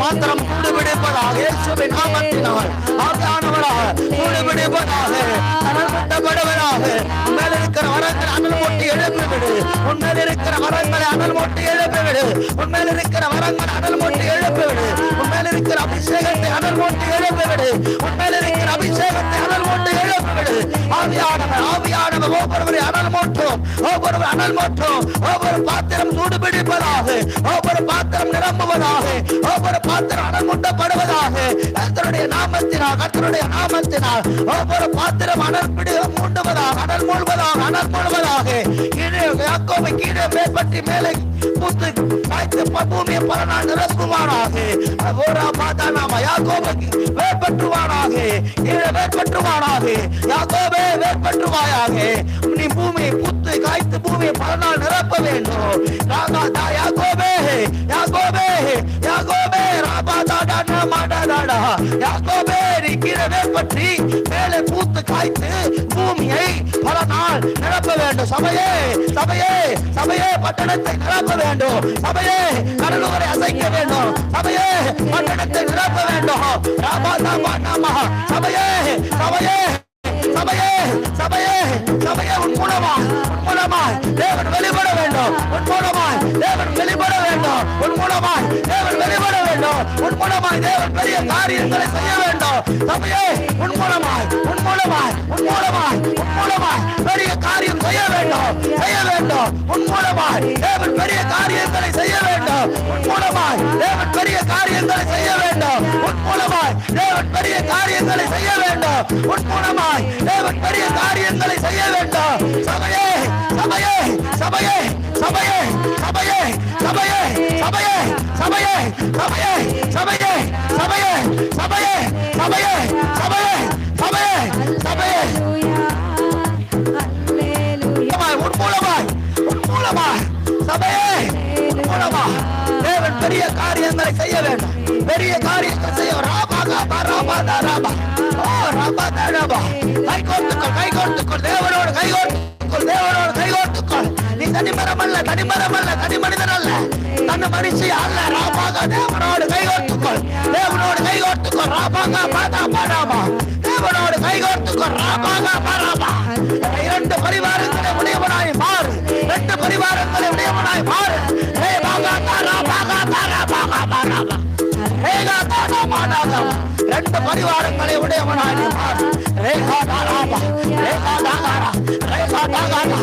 பாத்திரம் கூடுபிடிப்பதாக இயேசுவின் நாமத்தினால் ஆவியானவராக கூடுபிடிப்பதாக அனல் முட்டப்படுவதாக இருக்கிற வரங்களை அனல் மூட்டி எழுப்பிவிடு உண்மையில் இருக்கிற வரங்களை அனல் மூட்டி எழுப்பிவிடு உண்மையில் இருக்கிற வரங்களை அனல் மூட்டி எழுப்பிவிடு உண்மையில் இருக்கிற அபிஷேகத்தை அனல் மூட்டி எழுப்பிவிடு இருக்கிற அபிஷேகத்தை அனல் மூட்டி எழுப்பிவிடு ஆவியானவர் ஆவியானவர் ஒவ்வொருவரை அனல் மூட்டும் ஒவ்வொரு அனல் மூட்டும் ஒவ்வொரு பாத்திரம் சூடு பிடிப்பதாக ஒவ்வொரு பாத்திரம் நிரம்புவதாக. ஒவ்வொரு பாத்திரம் அனல் முட்டப்படுவதாக கத்தருடைய நாமத்தினால் கத்தருடைய நாமத்தினால் ஒவ்வொரு பாத்திரம் அனல் பிடி மூண்டுவதாக அனல் மூழ்வதாக அனல் மூழ்வதாக. கீழே யாக்கோவை கீழே மேற்பட்டி மேலே புத்து காய்த்து பூமியை பல நாள் நிரப்புவானாக. ஓரா மாதா நாம யாக்கோபுக்கு வேற்பற்றுவானாக கீழே வேற்பற்றுவானாக யாக்கோவே வேற்பற்றுவாயாக பூமியை நிரப்ப வேண்டும் ராகாதா யாக்கோபே யாக்கோபே யாக்கோபே ராபாதாடா நாமாடாடாடா யாக்கோபே நீ கீழே வேற்பற்றி மேலே பூத்து காய்த்து பூமியை பல நாள் நிரப்ப வேண்டும் சபையே சபையே சபையே பட்டணத்தை நிரப்ப வேண்டும் சபையே கடலூரை அசைக்க வேண்டும் சபையே பட்டணத்தை நிரப்ப வேண்டும் ராமா நாமா நாமா சபையே சபையே சபையே சபையே சபையே உன் மூலமாய் மூலமாய் தேவன் வெளிப்பட வேண்டும். உன் மூலமாய் தேவன் வெளிப்பட வேண்டும். உன் மூலமாய் தேவன் வெளிப்பட வேண்டும். உன் மூலமாய் தேவன் பெரிய காரியங்களை செய்ய வேண்டும். சபையே உன் மூலமாய் உன் மூலமாய் உன் மூலமாய் உன் மூலமாய் பெரிய காரியம் செய்ய வேண்டும். செய்ய வேண்டும். உன் மூலமாய் தேவன் பெரிய காரியங்களை செய்ய வேண்டும். உன் மூலமாய் தேவன் பெரிய காரியங்களை செய்ய வேண்டும். உன் மூலமாய் தேவன் பெரிய காரியங்களை செய்ய வேண்டும். உன் மூலமாய் தேவன் பெரிய காரியங்களை செய்ய வேண்டும். சபையே சபையே சபையே சபையே சபையே சபையே சபையே சபையே சபையே சபையே சபையே சபையே சபையே சபையே சபையே சபையே உன் மூலமாய் உன் மூலமாய் சபையே உன் தேவன் பெரிய காரியங்களை செய்ய வேண்டும் பெரிய காரியத்தை செய்ய ராபா காபா ராபா தா ராபா ஓ ராபா தா ராபா கை கொடுத்துக்கொள் கை கொடுத்துக்கொள் தேவன் தனிமரம் அல்ல தனிமரம் அல்ல தனி மனிதன் அல்ல தன்னை மனுஷி அல்ல ராபாக தேவனோடு கைகோர்த்துக்கொள் தேவனோடு கைகோர்த்துக்கொள் ராபாக பாதா பாடாமா தேவனோடு கைகோர்த்துக்கொள் ராபாக பாடாமா இரண்டு பரிவாரங்களை உடையவனாய் மாறு. ரெண்டு பரிவாரங்களை உடையவனாய் மாறு. ஹே பாகா தாரா பாகா தாரா பாகா பாடாமா ரேகா தாரா மாடாதா ரெண்டு பரிவாரங்களை உடையவனாய் மாறு. ரேகா தாராமா ரேகா தாகாரா ரேகா தாகாரா